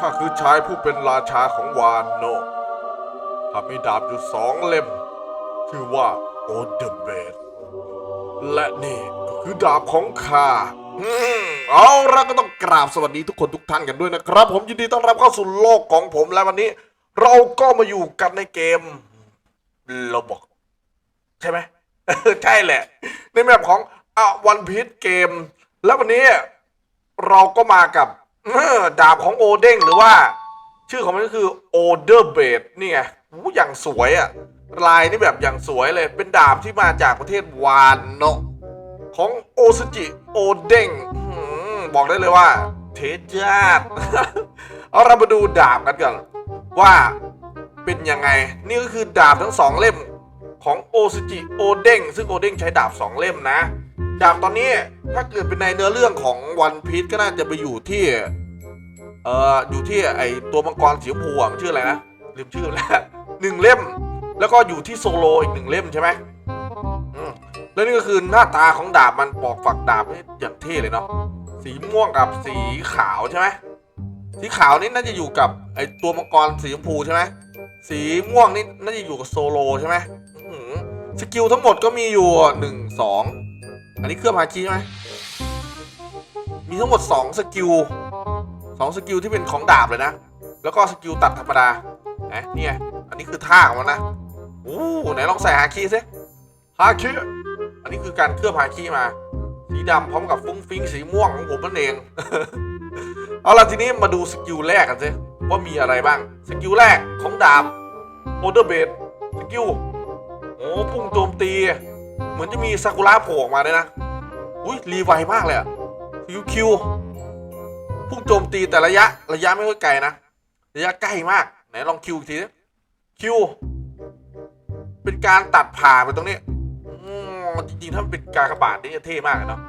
ข้าคือชายผู้เป็นราชาของวานโนข้ามีดาบอยู่สองเล่ม ชื่อว่าโอเดเบดและนี่ก็คือดาบของข้าอืมเอาละก็ต้องกราบสวัสดีทุกคนทุกท่านกันด้วยนะครับ ผมยินดีต้อนรับเข้าสู่โลกของผมและวันนี้ เราก็มาอยู่กันในเกมโลบอกใช่ไหมใช่แหละ ในแมปของอวันพีชเกม แล้ววันนี้เราก็มากับ เออดาบของโอเด้งหรือว่า ชื่อของมันก็คือโอเดอร์เบดนี่ไงอู้อย่างสวยอะลายนี่แบบอย่างสวยเลย เป็นดาบที่มาจากประเทศวานโนะของโอซจิโอเด้งบอกได้เลยว่า เทจาดเอาเรามาดูดาบกันก่อนว่าเป็นยังไง นี่ก็คือดาบทั้งสองเล่มของโอซจิโอเด้งซึ่งโอเด้งใช้ดาบสองเล่มนะ ดาบตอนนี้ถ้าเกิดเป็นในเนื้อเรื่องของวันพีชก็น่าจะไปอยู่ที่ เอ่ออยู่ที่ไอตัวมังกรสีชมพูอะมันชื่ออะไรนะลืมชื่อแล้วหนึ่งเล่ม แล้วก็อยู่ที่โซโลอีกหนึ่งเล่มใช่ไหมแล้วนี่ก็คือหน้าตาของดาบมันปอกฝักดาบนี่อย่างเท่เลยเนาะสีม่วงกับสีขาวใช่ไหมสีขาวนี่น่าจะอยู่กับไอตัวมังกรสีชมพูใช่ไหมสีม่วงนี่น่าจะอยู่กับโซโลใช่ไหมสกิลทั้งหมดก็มีอยู่หนึ่งสอง อันนี้เครื่องฮาคิใช่ไหมมีทั้งหมดสองสกิลสองสกิลที่เป็นของดาบเลยนะ แล้วก็สกิลตัดธรรมดานะเนี่ยอันนี้คือท่าของมันนะโอ้ไหนลองใส่ฮาคิซิฮาคิอันนี้คือการเคลือบฮาคิมา สีดำพร้อมกับฟุ้งฟิ้งสีม่วงของผมนั่นเอง เอาล่ะทีนี้มาดูสกิลแรกกันสิว่ามีอะไรบ้าง สกิลแรกของดาบโอเดอร์เบดสกิลโอ้พุ่งโจมตี เหมือนจะมีซากุระโผล่ออกมาด้วยนะ อุ้ยรีไวมากเลยอะคิวคิวพุ่งโจมตีแต่ระยะระยะไม่ค่อยไกลนะ ระยะใกล้มาก ไหนลองคิวอีกทีคิวเป็นการตัดผ่าไปตรงนี้จริงๆถ้ามันเป็นการกระบาดนี่จะเท่มากเนาะ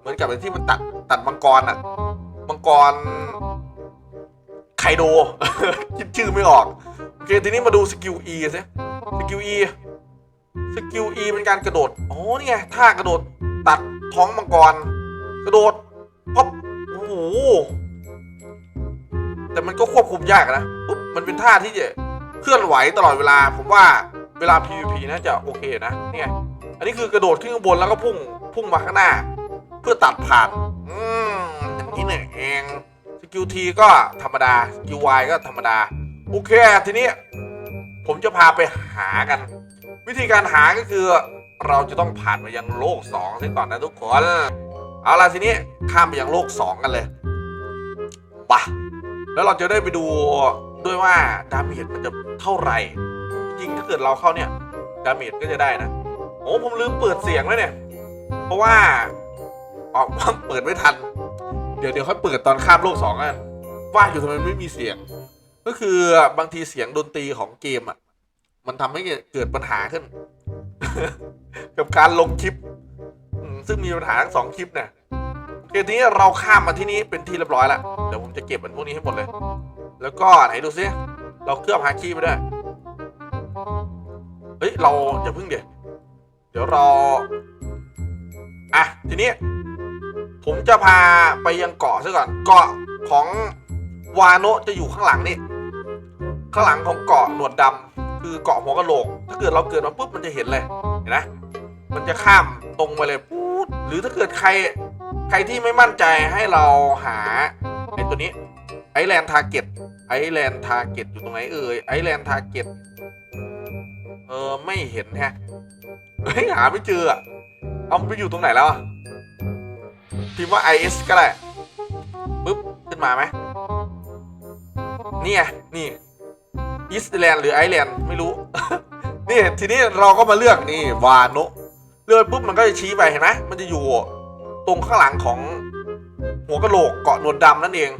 เหมือนกับไอ้ที่มันตัดตัดมังกรอะมังกรไคโดคิดชื่อไม่ออก โอเค ทีนี้มาดูสกิล E สิสกิล E สกิล E เป็นการกระโดดอ๋อนี่ไงท่ากระโดดตัดท้องมังกร กระโดดพับโอ้โห แต่มันก็ควบคุมยากนะปุ๊บมันเป็นท่าที่จะเคลื่อนไหวตลอดเวลา ผมว่าเวลา PVP น่าจะโอเคนะเนี่ยอันนี้คือกระโดดขึ้นข้างบนแล้วก็พุ่งพุ่งมาข้างหน้า เพื่อตัดผ่าน อืมอย่างนี้เนี่ยเอง สกิลทีก็ธรรมดา สกิลวก็ธรรมดา โอเค ทีนี้ผมจะพาไปหากัน วิธีการหาก็คือเราจะต้องผ่านมายังโลกสองซะก่อนนะทุกคน เอาล่ะทีนี้ข้ามไปยังโลกสองกันเลยปะแล้วเราจะได้ไปดูด้วยว่าดาเมจมันจะเท่าไหร่ จริงถ้าเกิดเราเข้าเนี่ยดาเมจก็จะได้นะโอ้ผมลืมเปิดเสียงไว้เนี่ย เพราะว่าออกเปิดไม่ทัน เดี๋ยวเดี๋ยวค่อยเปิดตอนข้ามโลกสองกันว่าอยู่ทำไมไม่มีเสียง ก็คือบางทีเสียงดนตรีของเกมอะ มันทำให้เกิดปัญหาขึ้น กับการลงคลิป ซึ่งมีปัญหาทั้งสองคลิปเนี่ยเคทีนี้เราข้ามมาที่นี้เป็นที่เรียบร้อยแล้วเดี๋ยวผมจะเก็บมันพวกนี้ให้หมดเลย แล้วก็ไหนดูซิเราเคลือบฮาคีไปด้วยเฮ้ยเราอย่าพึ่งเดี๋ยวเดี๋ยวราอะทีนี้ ผมจะพาไปยังเกาะซะก่อนเกาะของวาโนะจะอยู่ข้างหลังนี่ข้างหลังของเกาะหนวดดำ คือเกาะหัวกะโหลก ถ้าเกิดเราเกิดมาปุ๊บมันจะเห็นเลยเห็นไหมมันจะข้ามตรงไปเลยปู๊ดหรือถ้าเกิดใครใครที่ไม่มั่นใจให้เราหาไอ้ตัวนี้ไอแลนด์ทาร์เก็ตไอแลนด์ทาร์เก็ตอยู่ตรงไหนเอ่ยไอแลนด์ทาร์เก็ตเออไม่เห็นแฮะเฮ้ยหาไม่เจออะเอามันไปอยู่ตรงไหนแล้วอะพิมพ์ว่า IS ก็ได้ปึ๊บขึ้นมาไหมนี่ไงนี่ อีสแลนด์หรือไอแลนด์ไม่รู้ นี่ทีนี้เราก็มาเลือกนี่วาโนะเลือกปุ๊บมันก็จะชี้ไปเห็นไหมมันจะอยู่ตรงข้างหลังของหัวกะโหลกเกาะนวดดำนั่นเอง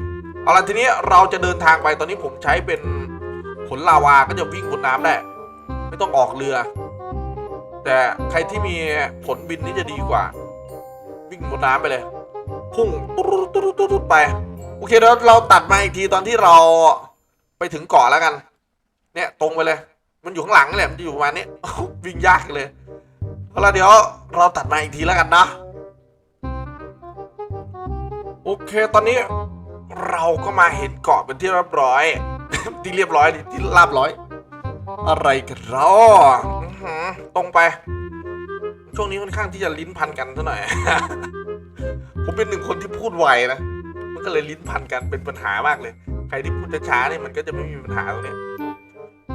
เอาละทีนี้เราจะเดินทางไปตอนนี้ผมใช้เป็นขนลาวาก็จะวิ่งบนน้ำได้ไม่ต้องออกเรือ แต่ใครที่มีผลบินนี่จะดีกว่า วิ่งบนน้ำไปเลย พุ่งตุ๊ดตุ๊ดตุ๊ดไป โอเคเดี๋ยวเราตัดมาอีกทีตอนที่เราไปถึงเกาะแล้วกัน เนี่ยตรงไปเลย มันอยู่ข้างหลังนี่แหละมันจะอยู่ประมาณนี้วิ่งยากเลยเอาละเดี๋ยวเราตัดมาอีกทีแล้วกันนะโอเคตอนนี้เราก็มาเห็นเกาะเป็นที่เรียบร้อยที่เรียบร้อยที่ลาบร้อย อะไรกันเรออื้อหือตรงไป ช่วงนี้ค่อนข้างที่จะลิ้นพันกันซะหน่อย ผมเป็นหนึ่งคนที่พูดไวนะ มันก็เลยลิ้นพันกันเป็นปัญหามากเลย ใครที่พูดช้าๆเนี่ยมันก็จะไม่มีปัญหาตรงนี้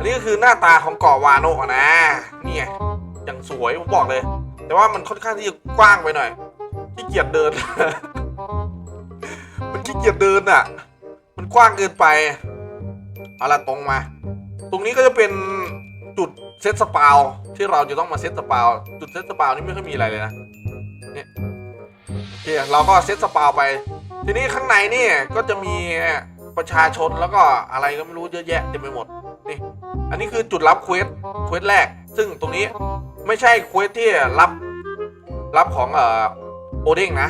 นนี้ก็คือหน้าตาของเกาะวาโนะนะนี่ไงอย่างสวยผมบอกเลย แต่ว่ามันค่อนข้างที่จะกว้างไปหน่อยขี้เกียจเดิน มันขี้เกียจเดินอะ มันกว้างเกินไปเอาละตรงมา ตรงนี้ก็จะเป็นจุดเซตสปาวที่เราจะต้องมาเซตสปาวจุดเซตสปาวนี่ไม่ค่อยมีอะไรเลยนะเนี่ยโอเคเราก็เซตสปาวไป ทีนี้ข้างในนี่ก็จะมีประชาชนแล้วก็อะไรก็ไม่รู้เยอะแยะเต็มไปหมดนี่ อันนี้คือจุดรับเควสเควสแรก ซึ่งตรงนี้ไม่ใช่เควสที่รับรับของเอ่อโอเด้งนะ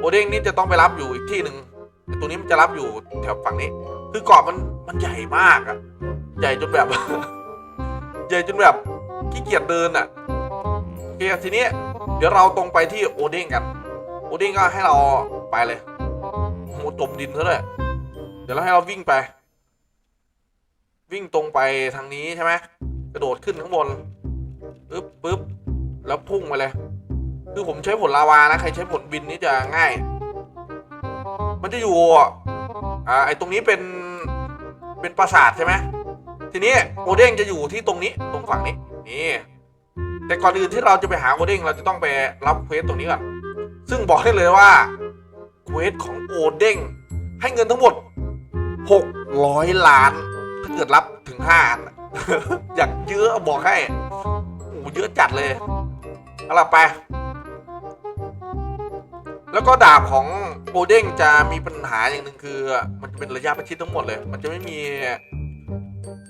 โอเด้งนี่จะต้องไปรับอยู่อีกที่หนึ่งแต่ตัวนี้มันจะรับอยู่แถวฝั่งนี้ คือเกาะมันมันใหญ่มากอะใหญ่จนแบบ ใหญ่จนแบบขี้เกียจเดินอะโอเคทีนี้เดี๋ยวเราตรงไปที่โอเด้งกัน โอเด้งก็ให้เราไปเลยโอ้โหจมดินซะเลยเดี๋ยวเราให้เราวิ่งไป วิ่งตรงไปทางนี้ใช่ไหมกระโดดขึ้นข้างบนปึ๊บปึ๊บแล้วพุ่งไปเลย คือผมใช้ผลลาวานะ ใครใช้ผลบินนี่จะง่าย มันจะอยู่อ่าไอตรงนี้เป็นเป็นปราสาทใช่ไหมทีนี้โอเด้งจะอยู่ที่ตรงนี้ตรงฝั่งนี้นี่แต่ก่อนอื่นที่เราจะไปหาโอเด้งเราจะต้องไปรับเควสตรงนี้ก่อนซึ่งบอกได้เลยว่าเควสของโอเด้งให้เงินทั้งหมด 600 ล้านถ้า เกิดรับถึง5อัน อยากเยอะบอกให้โอ้เยอะจัดเลยเอาล่ะไป แล้วก็ดาบของโอเด้งจะมีปัญหาอย่างหนึ่งคือ มันจะเป็นระยะประชิดทั้งหมดเลย มันจะไม่มี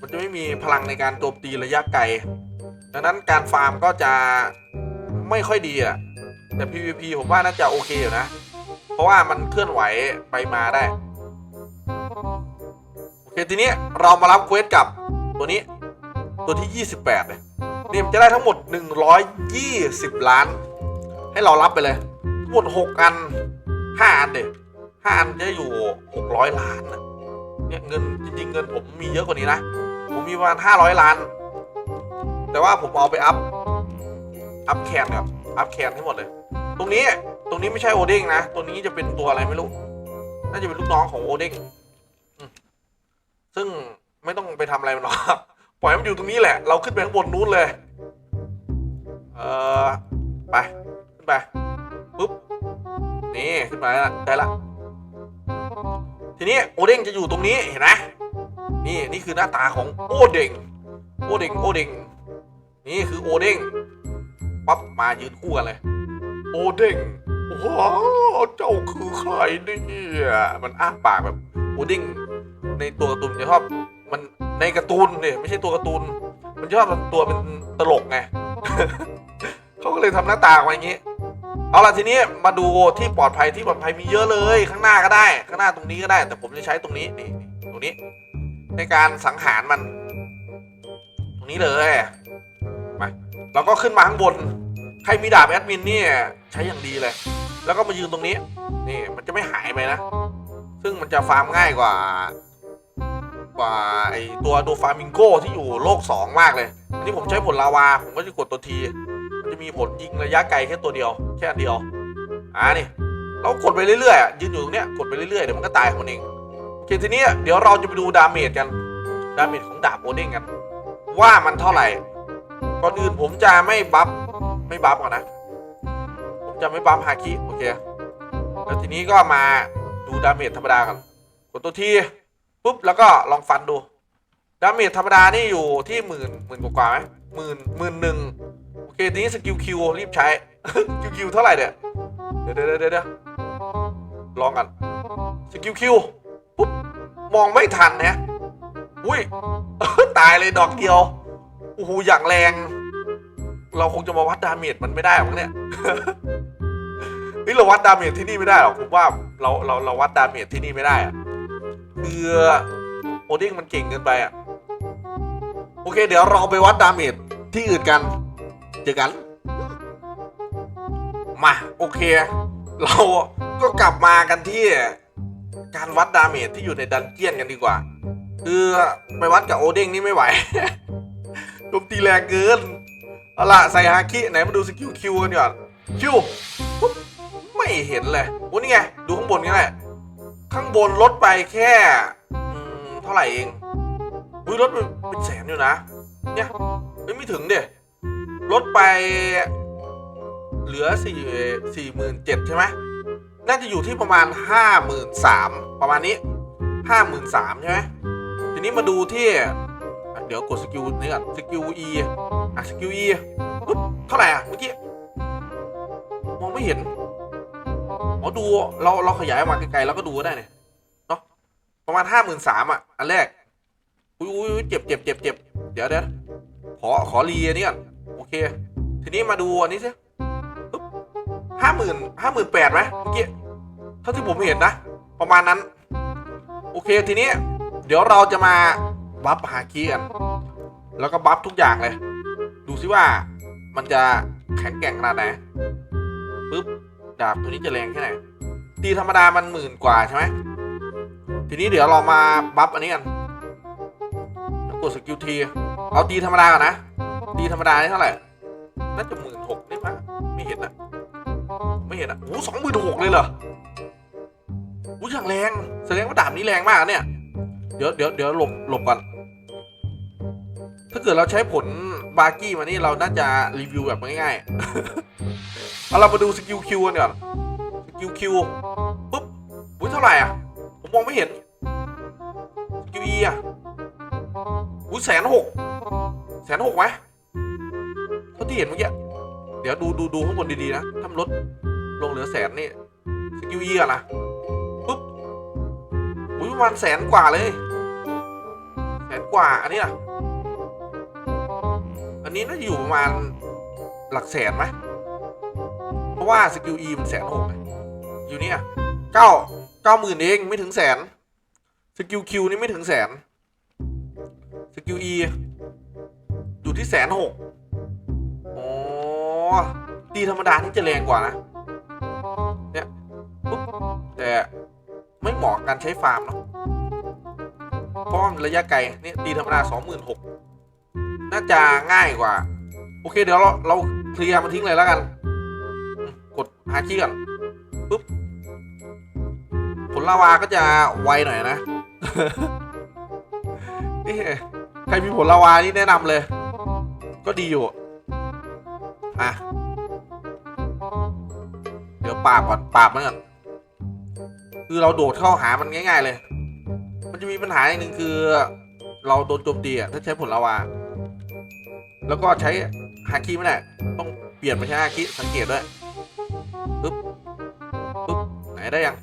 มันจะไม่มีพลังในการโจมตีระยะไกลดังนั้นการฟาร์มก็จะไม่ค่อยดีอะแต่ PVP ผมว่าน่าจะโอเคอยู่นะ เพราะว่ามันเคลื่อนไหวไปมาได้ คทีนี้เรามารับเควสกับตัวนี้ตัวที่ 28เลยนี่จะได้ทั้งหมด 120 ล้าน ให้เรารับไปเลยทั้งหมด6อัน 5 อันเด็5อันจะอยู่ 600 ล้านนะเนี่ยเงินจริงๆเงินผมมีเยอะกว่านี้นะ ผมมีประมาณ 500 ล้าน แต่ว่าผมเอาไปอัพ อัพแคนครับอัพแคนให้งหมดเลย ตรงนี้ตรงนี้ไม่ใช่โอเด้งนะ ตัวนี้จะเป็นตัวอะไรไม่รู้ น่าจะเป็นลูกน้องของโอเด้ง ซึ่งไม่ต้องไปทำอะไรมันหรอกปล่อยมันอยู่ตรงนี้แหละ เราขึ้นไปข้างบนนู้นเลย เออไปขึ้นไปปุ๊บนี่ขึ้นมาแล้วได้ละทีนี้โอเด้งจะอยู่ตรงนี้เห็นไหมนี่นี่คือหน้าตาของโอเด้งโอเด้งโอเด้งนี่คือโอเด้งปั๊บมายืนคู่กันเลย โอเด้งว้าวเจ้าคือใครเนี่ยมันอ้าปากแบบโอเด้ง ในตัวการ์ตูนจะชอบมันในการ์ตูนเนี่ยไม่ใช่ตัวการ์ตูน มันชอบทำตัวเป็นตลกไงเขาก็เลยทำหน้าตาออกมาอย่างนี้เอาล่ะทีนี้มาดูที่ปลอดภัยที่ปลอดภัยมีเยอะเลย ข้างหน้าก็ได้ ข้างหน้าตรงนี้ก็ได้ แต่ผมจะใช้ตรงนี้นี่ตรงนี้ ในการสังหารมัน ตรงนี้เลยมาเราก็ขึ้นมาข้างบน ใครมีดาบแอดมินนี่ใช้อย่างดีเลย แล้วก็มายืนตรงนี้ นี่มันจะไม่หายไปนะ ซึ่งมันจะฟาร์มง่ายกว่า กว่าไอตัวโดฟามิงโกที่อยู่โลก 2 มากเลยอันนี้ผมใช้ผลลาวา ผมก็จะกดตัวทีมันจะมีผลยิงระยะไกลแค่ตัวเดียว แค่อันเดียว อ่านี่ เรากดไปเรื่อยๆยืนอยู่ตรงเนี้ยกดไปเรื่อยๆ เดี๋ยวมันก็ตายของมันเองโอเคทีนี้เดี๋ยวเราจะไปดูดาเมจกัน ดาเมจของดาบโอเด้งกัน ว่ามันเท่าไหร่ ก่อนอื่นผมจะไม่บัฟไม่บัฟก่อนนะ ผมจะไม่บัฟฮาคิโอเค แล้วทีนี้ก็มาดูดาเมจธรรมดากัน กดตัวที ปุ๊บแล้วก็ลองฟันดูดาเมจธรรมดานี่อยู่ที่หมื่นหมื่นกว่าไหมหมื่นหมื่นหนึ่งโอเคทีนี้สกิลคิวรีบใช้คิวเท่าไหร่เนี่ยเดี๋ยวเดี๋ยวเดี๋ยวเดี๋ยวลองกันสกิลคิวปุ๊บมองไม่ทันนะอุ้ยตายเลยดอกเดียวโอ้โหอย่างแรง เราคงจะมาวัดดาเมจมันไม่ได้หรอกเนี่ยนี่เราวัดดาเมจที่นี่ไม่ได้หรอกผมว่าเราเราเราวัดดาเมจที่นี่ไม่ได้อะ คือโอเด้งมันเก่งเกินไปอะ โอเค เดี๋ยวเราไปวัดดาเมจที่อื่นกัน เจอกัน มา โอเค เราก็กลับมากันที่ การวัดดาเมจที่อยู่ในดันเจียนกันดีกว่า คือไปวัดกับโอเด้งนี่ไม่ไหวโจมตีแรงเกิน เอาล่ะใส่ฮาคิไหนมาดูสกิลคิวกันก่อนคิว ไม่เห็นเลยโอ้นี่ไง ดูข้างบนนี่แหละ ข้างบนลดไปแค่เท่าไหร่เองอุ้ยลดไปเป็นแสนอยู่นะ เนี่ยไม่ถึงเดีลดไปเหลือสี่สี่หมื่นเจ็ดใช่ไหมน่าจะอยู่ที่ประมาณห้าหมื่นสามประมาณนี้ห้าหมื่นสามใช่ไหมทีนี้มาดูที่เดี๋ยวกดสกิลนี้ก่อนสกิล E อะสกิล E ปุ๊บเท่าไหร่อะเมื่อกี้ มองไม่เห็น อดูเราเราขยายมาไกลๆแล้วก็ดูได้เนี่ยเนาะประมาณห้าหมื่นสามอะ อันแรกอุ้ยอุ้ยเจ็บเจ็บเจ็บเจ็บเดี๋ยวเดี๋ยวขอขอรีอันนี้ก่อนโอเค ทีนี้มาดูอันนี้สิห้าหมื่นห้าหมื่นแปดไหมเมื่อกี้เท่าที่ผมเห็นนะ ประมาณนั้น โอเคทีนี้ เดี๋ยวเราจะมาบัฟหาคีกัน แล้วก็บัฟทุกอย่างเลย ดูซิว่ามันจะแข็งแกร่งขนาดไหน ดาบตัวนี้จะแรงแค่ไหน ตีธรรมดามันหมื่นกว่าใช่ไหมทีนี้เดี๋ยวเรามาบัฟอันนี้กันแล้วกดสกิลทีเอาตีธรรมดาก่อนนะ ตีธรรมดานี่เท่าไหร่ น่าจะหมื่นหกนี่ปะไม่เห็นนะไม่เห็นอะโอ้สองหมื่นหกเลยเหรออู้อย่างแรง แสดงว่าดาบนี้แรงมากเนี่ย เดี๋ยวเดี๋ยวเดี๋ยวหลบหลบก่อน ถ้าเกิดเราใช้ผลบาร์กี้มานี่เราน่าจะรีวิวแบบง่ายๆ เอาเรามาดูสกิลคิวกันก่อนสกิลคิวปุ๊บอุ้ยเท่าไหร่อะ ผมมองไม่เห็นสกิลอีอะอุ้ยแสนหกแสนหกไหมเท่าที่เห็นเมื่อกี้เดี๋ยวดูดูดูข้างบนดีๆนะถ้ามันลดลงเหลือแสนนี่สกิลอีอะนะปุ๊บอุ้ยประมาณแสนกว่าเลยแสนกว่าอันนี้อะอันนี้น่าจะอยู่ประมาณหลักแสนไหมะว่าสกิล E มันแสนหกอยู่เนี่ยเก้าเก้าหมื่นเองไม่ถึงแสนสกิล Q นี่ไม่ถึงแสนสกิล E อยู่ที่แสนหกอ๋อตีธรรมดานี่จะแรงกว่านะเนี่ยปุ๊บแต่ไม่เหมาะกับการใช้ฟาร์มเนาะเพราะมันระยะไกลนี่ตีธรรมดาสองหมื่นหกน่าจะง่ายกว่า โอเคเดี๋ยวเราเราเคลียร์มันทิ้งเลยแล้วกัน กดหาคีย์ก่อนปุ๊บผลลาวาก็จะไวหน่อยนะนี่ใครมีผลลาวานี่แนะนำเลย ก็ดีอยู่อะเดี๋ยวปราบก่อนปราบมันก่อนคือเราโดดเข้าหามันง่าย ๆ เลย มันจะมีปัญหาอย่างหนึ่งคือ เราโดนโจมตีอะถ้าใช้ผลลาวา แล้วก็ใช้ฮาคิไม่ได้ต้องเปลี่ยนมาใช้ฮาคิสังเกตด้วย ปึ๊บปึ๊บไหนได้ยัง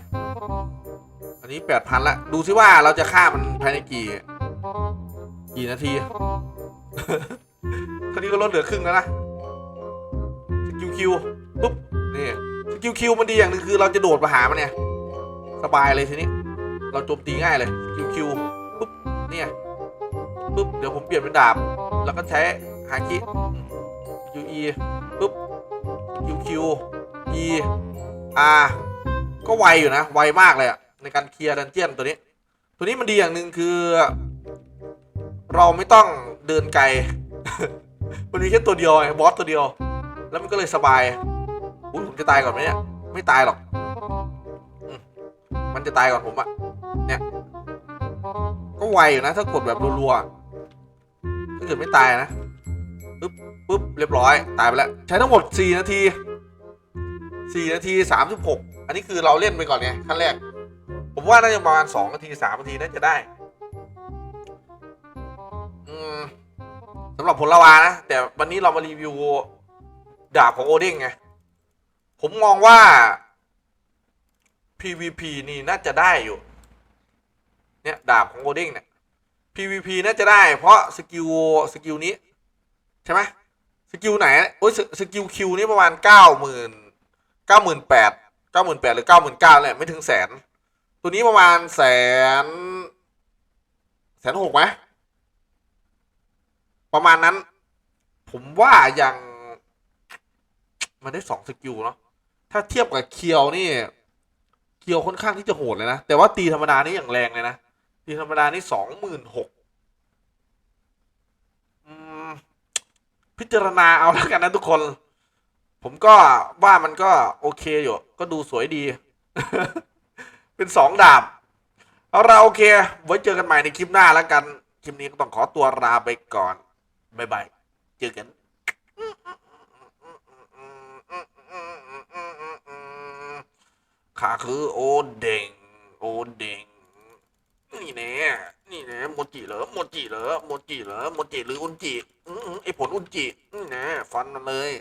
อันนี้แปดพันละดูซิว่าเราจะฆ่ามันภายในกี่ กี่นาทีครานี้ก็ลดเหลือครึ่งแล้วนะสกิลคิวปุ๊บนี่สกิลคิวมันดีอย่างหนึ่งคือเราจะโดดมาหามันเนี่ย สบายเลยทีนี้ เราโจมตีง่ายเลยสกิลคิวปุ๊บเนี่ยปุ๊บเดี๋ยวผมเปลี่ยนเป็นดาบ แล้วก็ใช้ฮาคิ Q E ปุ๊บ Q Q E R ก็ไวอยู่นะ ไวมากเลยอะในการเคลียร์ดันเจียนตัวนี้ ตัวนี้มันดีอย่างหนึ่งคือ เราไม่ต้องเดินไกล มันมีแค่ตัวเดียวไงบอสตัวเดียว แล้วมันก็เลยสบายอุ้ยผมจะตายก่อนไหมเนี่ย ไม่ตายหรอกมมันจะตายก่อนผมอะเนี่ย ก็ไวอยู่นะ ถ้ากดแบบรัวๆถ้าเกิดไม่ตายนะปึ๊บปึ๊บเรียบร้อย ตายไปแล้ว ใช้ทั้งหมด 4 นาที 4นาที 36 อันนี้คือเราเล่นไปก่อนไงขั้นแรก ผมว่าน่าจะประมาณ2นาที3นาทีน่าจะได้สำหรับผลละวานะ แต่วันนี้เรามารีวิวดาบของโอเด้งไง ผมมองว่า PVP นี่น่าจะได้อยู่ เนี่ย ดาบของโอเด้งเนี่ย PVP น่าจะได้ เพราะสกิลสกิลนี้ ใช่ไหมสกิลไหนโอ้ยสสกิลคิวนี่ประมาณเก้าหมื่น ก้าหมื่นแปดเก้าหมื่นแปดหรือเก้าหมื่นเก้าแหละไม่ถึงแสน ตัวนี้ประมาณแสนแสนหกไหมประมาณนั้น ผมว่ายังมันได้สองสกิลเนาะถ้าเทียบกับเคียวนี่เกียวค่อนข้างที่จะโหดเลยนะ แต่ว่าตีธรรมดานี่อย่างแรงเลยนะ ตีธรรมดานี่สองหมื่นหกพิจารณาเอาแล้วกันนะทุกคน ผมก็ว่ามันก็โอเคอยู่ ก็ดูสวยดี เป็นสองดาบ เอาละโอเค ไว้เจอกันใหม่ในคลิปหน้าแล้วกัน คลิปนี้ก็ต้องขอตัวลาไปก่อน บ๊ายบาย เจอกันขาคือโอเด้งโอเด้งนี่แน่นี่แน่โมจิเหรอโมจิเหรอโมจิเหรอโมจิหรืออุนจิอื้อหือไอผลอุนจินี่แน่ฟันมันเลย